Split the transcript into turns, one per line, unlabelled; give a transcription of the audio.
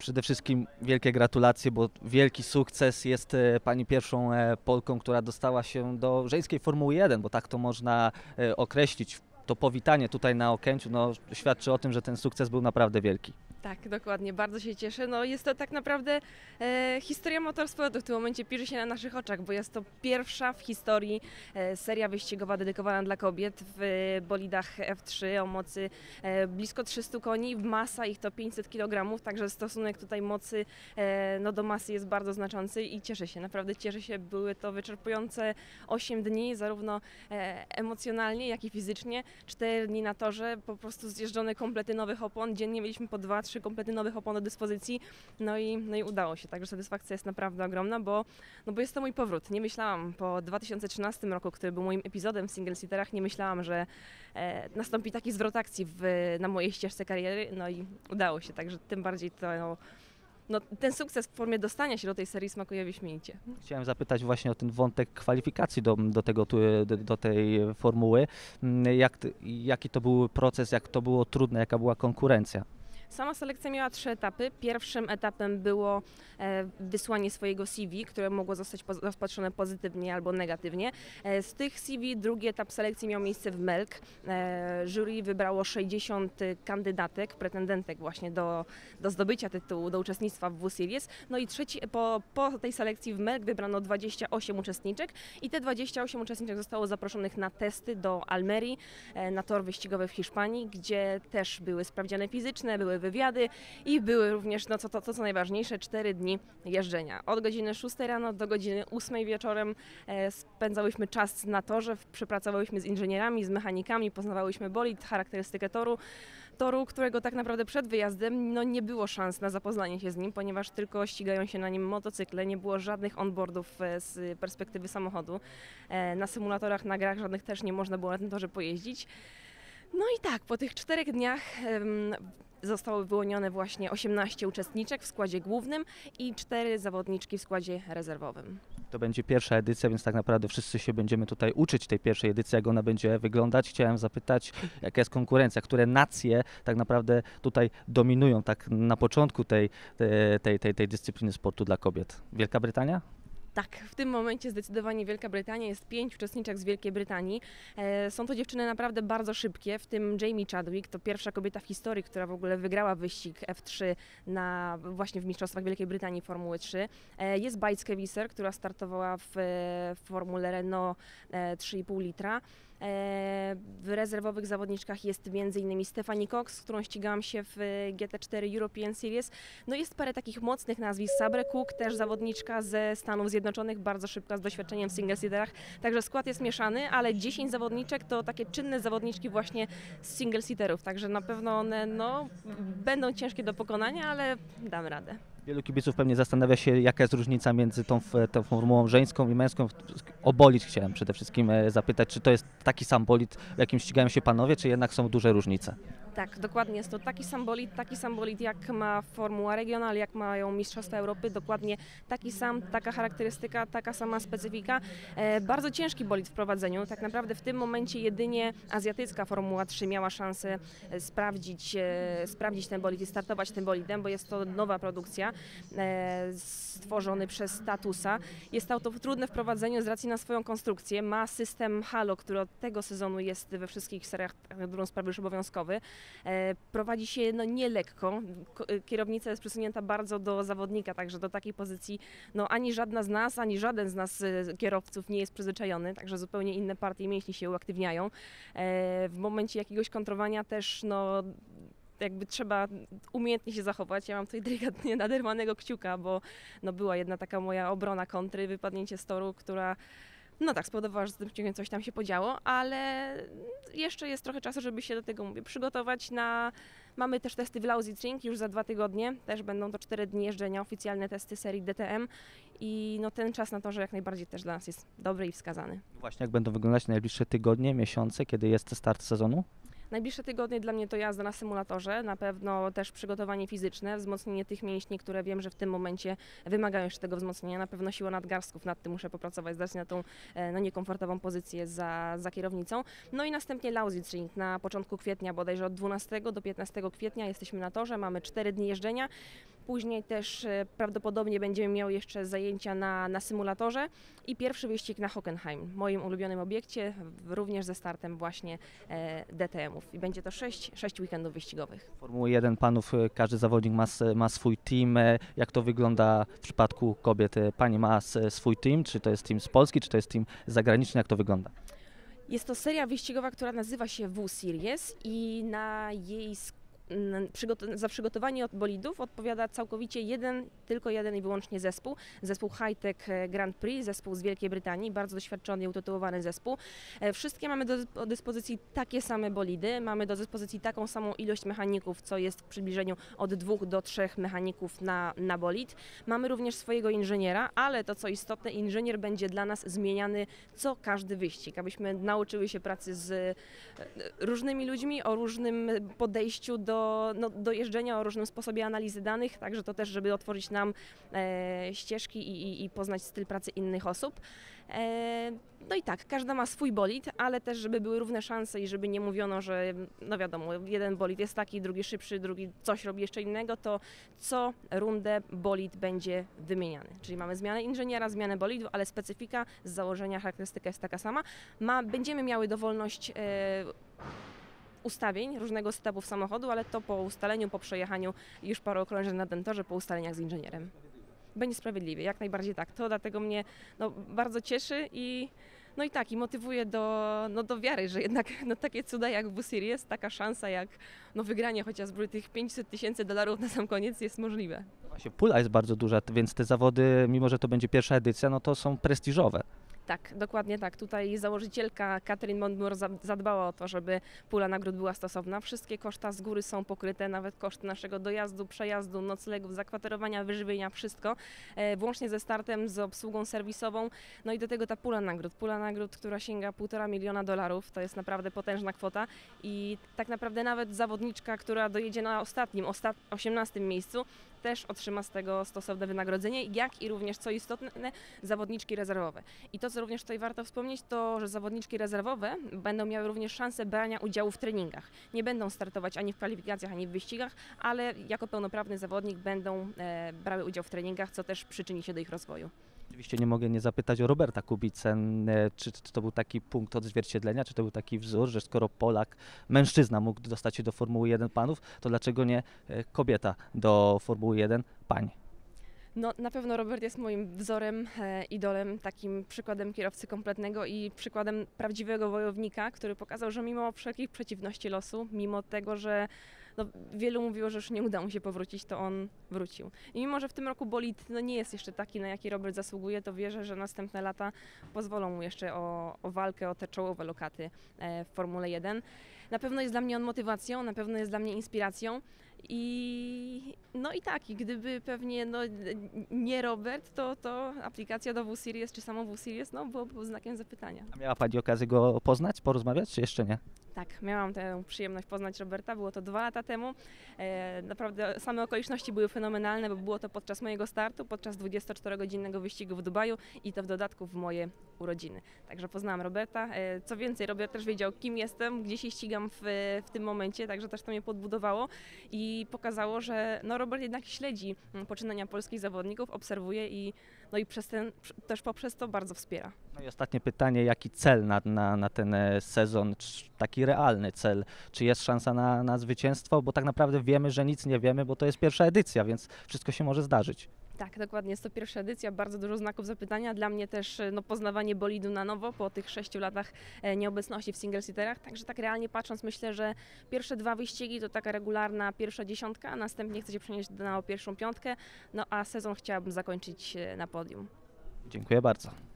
Przede wszystkim wielkie gratulacje, bo wielki sukces. Jest e, Pani pierwszą e, Polką, która dostała się do żeńskiej Formuły 1, bo tak to można e, określić. To powitanie tutaj na Okęciu no, świadczy o tym, że ten sukces był naprawdę wielki.
Tak, dokładnie, bardzo się cieszę. No jest to tak naprawdę e, historia motorsportu w tym momencie pisze się na naszych oczach, bo jest to pierwsza w historii e, seria wyścigowa dedykowana dla kobiet w e, bolidach F3 o mocy e, blisko 300 koni, masa ich to 500 kg, także stosunek tutaj mocy e, no, do masy jest bardzo znaczący i cieszę się, naprawdę cieszę się. Były to wyczerpujące 8 dni, zarówno e, emocjonalnie, jak i fizycznie. 4 dni na torze, po prostu zjeżdżone komplety nowych opon, dziennie mieliśmy po 2 trzy komplety nowych opon do dyspozycji, no i, no i udało się, także satysfakcja jest naprawdę ogromna, bo, no bo jest to mój powrót. Nie myślałam po 2013 roku, który był moim epizodem w single seaterach, nie myślałam, że e, nastąpi taki zwrot akcji w, na mojej ścieżce kariery, no i udało się, także tym bardziej to no, no, ten sukces w formie dostania się do tej serii smakuje wyśmienicie.
Chciałem zapytać właśnie o ten wątek kwalifikacji do, do, tego, do, do tej formuły. Mm, Jak, jaki to był proces, jak to było trudne, jaka była konkurencja?
Sama selekcja miała trzy etapy. Pierwszym etapem było e, wysłanie swojego CV, które mogło zostać rozpatrzone pozytywnie albo negatywnie. E, z tych CV drugi etap selekcji miał miejsce w Melk. E, jury wybrało 60 kandydatek, pretendentek właśnie do, do zdobycia tytułu, do uczestnictwa w W-Series. No i trzeci, po, po tej selekcji w Melk wybrano 28 uczestniczek i te 28 uczestniczek zostało zaproszonych na testy do Almerii, na tor wyścigowy w Hiszpanii, gdzie też były sprawdziane fizyczne, były wywiady i były również, no co, to, to co najważniejsze, 4 dni jeżdżenia. Od godziny 6 rano do godziny 8 wieczorem e, spędzałyśmy czas na torze, przepracowałyśmy z inżynierami, z mechanikami, poznawałyśmy bolid, charakterystykę toru, toru, którego tak naprawdę przed wyjazdem no, nie było szans na zapoznanie się z nim, ponieważ tylko ścigają się na nim motocykle, nie było żadnych onboardów e, z perspektywy samochodu. E, Na symulatorach, na grach żadnych też nie można było na tym torze pojeździć. No i tak, po tych czterech dniach zostało wyłonione właśnie 18 uczestniczek w składzie głównym i 4 zawodniczki w składzie rezerwowym.
To będzie pierwsza edycja, więc tak naprawdę wszyscy się będziemy tutaj uczyć tej pierwszej edycji, jak ona będzie wyglądać. Chciałem zapytać, jaka jest konkurencja, które nacje tak naprawdę tutaj dominują tak na początku tej, tej, tej, tej dyscypliny sportu dla kobiet. Wielka Brytania?
Tak, w tym momencie zdecydowanie Wielka Brytania jest pięć uczestniczek z Wielkiej Brytanii. E, są to dziewczyny naprawdę bardzo szybkie, w tym Jamie Chadwick, to pierwsza kobieta w historii, która w ogóle wygrała wyścig F3 na, właśnie w Mistrzostwach Wielkiej Brytanii Formuły 3. E, jest Bajcke Wieser, która startowała w, w Formule Renault e, 3,5 litra. E, W rezerwowych zawodniczkach jest m.in. Stephanie Cox, z którą ścigałam się w GT4 European Series. No jest parę takich mocnych nazwisk. Sabre Cook, też zawodniczka ze Stanów Zjednoczonych, bardzo szybka, z doświadczeniem w single seaterach. Także skład jest mieszany, ale 10 zawodniczek to takie czynne zawodniczki właśnie z single seaterów. Także na pewno one no, będą ciężkie do pokonania, ale dam radę.
Wielu kibiców pewnie zastanawia się, jaka jest różnica między tą, tą formułą żeńską i męską. O bolid chciałem przede wszystkim e, zapytać, czy to jest taki sam bolid, jakim ścigają się panowie, czy jednak są duże różnice?
Tak, dokładnie jest to taki sam bolid, taki sam bolid jak ma Formuła Regional, jak mają Mistrzostwa Europy, dokładnie taki sam, taka charakterystyka, taka sama specyfika. E, bardzo ciężki bolid w prowadzeniu, tak naprawdę w tym momencie jedynie azjatycka Formuła 3 miała szansę e, sprawdzić, e, sprawdzić ten bolid i startować tym bolidem, bo jest to nowa produkcja e, stworzony przez Statusa. Jest auto trudne w prowadzeniu z racji na swoją konstrukcję, ma system Halo, który od tego sezonu jest we wszystkich seriach, tak dobrą sprawę już obowiązkowy. E, prowadzi się no, nie lekko. Ko- e, Kierownica jest przesunięta bardzo do zawodnika, także do takiej pozycji no, ani żadna z nas, ani żaden z nas e, kierowców nie jest przyzwyczajony, także zupełnie inne partie mięśni się uaktywniają. W momencie jakiegoś kontrowania też no, jakby trzeba umiejętnie się zachować. Ja mam tutaj delikatnie naderwanego kciuka, bo no, była jedna taka moja obrona kontry, wypadnięcie z toru, która no tak, spowodowała, że z tym coś tam się podziało, ale jeszcze jest trochę czasu, żeby się do tego mówię, przygotować na... Mamy też testy w Lausitzring już za dwa tygodnie, też będą to cztery dni jeżdżenia, oficjalne testy serii DTM i no ten czas na to, że jak najbardziej też dla nas jest dobry i wskazany.
Właśnie jak będą wyglądać najbliższe tygodnie, miesiące, kiedy jest start sezonu?
Najbliższe tygodnie dla mnie to jazda na symulatorze, na pewno też przygotowanie fizyczne, wzmocnienie tych mięśni, które wiem, że w tym momencie wymagają jeszcze tego wzmocnienia. Na pewno siła nadgarstków, nad tym muszę popracować z racji na tą e, no, niekomfortową pozycję za, za kierownicą. No i następnie Lausitzring na początku kwietnia, bodajże od 12 do 15 kwietnia jesteśmy na torze, mamy 4 dni jeżdżenia. Później też e, prawdopodobnie będziemy miały jeszcze zajęcia na, na symulatorze i pierwszy wyścig na Hockenheim, moim ulubionym obiekcie, również ze startem właśnie e, I będzie to 6, 6 weekendów wyścigowych.
Formuły 1 panów, e, każdy zawodnik ma, ma swój team. E, Jak to wygląda w przypadku kobiet? E, Pani ma swój team, czy to jest team z Polski, czy to jest team zagraniczny, jak to wygląda?
Jest to seria wyścigowa, która nazywa się W-Series i na jej za przygotowanie od bolidów odpowiada całkowicie jeden, tylko jeden i wyłącznie zespół. Zespół Hightech e, Grand Prix, zespół z Wielkiej Brytanii, bardzo doświadczony i utytułowany zespół. E, Wszystkie mamy do dyspozycji takie same bolidy, mamy do dyspozycji taką samą ilość mechaników, co jest w przybliżeniu od dwóch do trzech mechaników na, na bolid. Mamy również swojego inżyniera, ale to co istotne, inżynier będzie dla nas zmieniany co każdy wyścig, abyśmy nauczyły się pracy z e, różnymi ludźmi, o różnym podejściu do, no, do jeżdżenia, o różnym sposobie analizy danych, także to też, żeby otworzyć nam e, ścieżki i, i, i poznać styl pracy innych osób. E, no i tak, każda ma swój bolid, ale też, żeby były równe szanse i żeby nie mówiono, że no wiadomo, jeden bolid jest taki, drugi szybszy, drugi coś robi jeszcze innego, to co rundę bolid będzie wymieniany. Czyli mamy zmianę inżyniera, zmianę bolidu, ale specyfika z założenia, charakterystyka jest taka sama. Ma, będziemy miały dowolność e, ustawień różnego setupów samochodu, ale to po ustaleniu, po przejechaniu już paru okrążeń na tym torze, po ustaleniach z inżynierem. Będzie sprawiedliwie, jak najbardziej tak. To dlatego mnie no, bardzo cieszy i no i tak, i motywuje do, no, do wiary, że jednak no, takie cuda jak w Series, taka szansa jak no, wygranie chociażby tych 500 tysięcy dolarów na sam koniec jest możliwe.
Właśnie pula jest bardzo duża, więc te zawody, mimo że to będzie pierwsza edycja, no to są prestiżowe.
Tak, dokładnie tak. Tutaj założycielka Catherine Mondmore za- zadbała o to, żeby pula nagród była stosowna. Wszystkie koszta z góry są pokryte, nawet koszty naszego dojazdu, przejazdu, noclegów, zakwaterowania, wyżywienia, wszystko, e, włącznie ze startem, z obsługą serwisową. No i do tego ta pula nagród. Pula nagród, która sięga 1,5 miliona dolarów, to jest naprawdę potężna kwota i tak naprawdę nawet zawodniczka, która dojedzie na ostatnim, ostat 18 miejscu, też otrzyma z tego stosowne wynagrodzenie, jak i również, co istotne, zawodniczki rezerwowe. I to, co również tutaj warto wspomnieć, to, że zawodniczki rezerwowe będą miały również szansę brania udziału w treningach. Nie będą startować ani w kwalifikacjach, ani w wyścigach, ale jako pełnoprawny zawodnik będą e, brały udział w treningach, co też przyczyni się do ich rozwoju.
Oczywiście nie mogę nie zapytać o Roberta Kubicę, e, czy, czy to był taki punkt odzwierciedlenia, czy to był taki wzór, że skoro Polak, mężczyzna mógł dostać się do Formuły 1 panów, to dlaczego nie e, kobieta do Formuły 1 pań?
No, na pewno Robert jest moim wzorem, e, idolem, takim przykładem kierowcy kompletnego i przykładem prawdziwego wojownika, który pokazał, że mimo wszelkich przeciwności losu, mimo tego, że no, wielu mówiło, że już nie uda mu się powrócić, to on wrócił. I mimo, że w tym roku bolid no, nie jest jeszcze taki, na jaki Robert zasługuje, to wierzę, że następne lata pozwolą mu jeszcze o, o walkę o te czołowe lokaty e, w Formule 1. Na pewno jest dla mnie on motywacją, na pewno jest dla mnie inspiracją. I no i tak, i gdyby pewnie no, nie Robert, to, to aplikacja do W-Series czy samo W-Series no, byłoby znakiem zapytania.
A miała Pani okazję go poznać, porozmawiać, czy jeszcze nie?
Tak, miałam tę przyjemność poznać Roberta, było to dwa lata temu. E, naprawdę same okoliczności były fenomenalne, bo było to podczas mojego startu, podczas 24-godzinnego wyścigu w Dubaju i to w dodatku w moje urodziny. Także poznałam Roberta. E, co więcej, Robert też wiedział, kim jestem, gdzie się ścigam w, w tym momencie, także też to mnie podbudowało i pokazało, że no, Robert jednak śledzi mm, poczynania polskich zawodników, obserwuje i, no i przez ten, też poprzez to bardzo wspiera.
No i ostatnie pytanie, jaki cel na, na, na ten e, sezon, czy taki realny cel? Czy jest szansa na, na zwycięstwo? Bo tak naprawdę wiemy, że nic nie wiemy, bo to jest pierwsza edycja, więc wszystko się może zdarzyć.
Tak, dokładnie. Jest to pierwsza edycja, bardzo dużo znaków zapytania. Dla mnie też e, no, poznawanie bolidu na nowo po tych sześciu latach e, nieobecności w single-seaterach. Także tak realnie patrząc, myślę, że pierwsze dwa wyścigi to taka regularna pierwsza dziesiątka, a następnie chcę się przenieść na pierwszą piątkę, no a sezon chciałabym zakończyć na podium.
Dziękuję bardzo.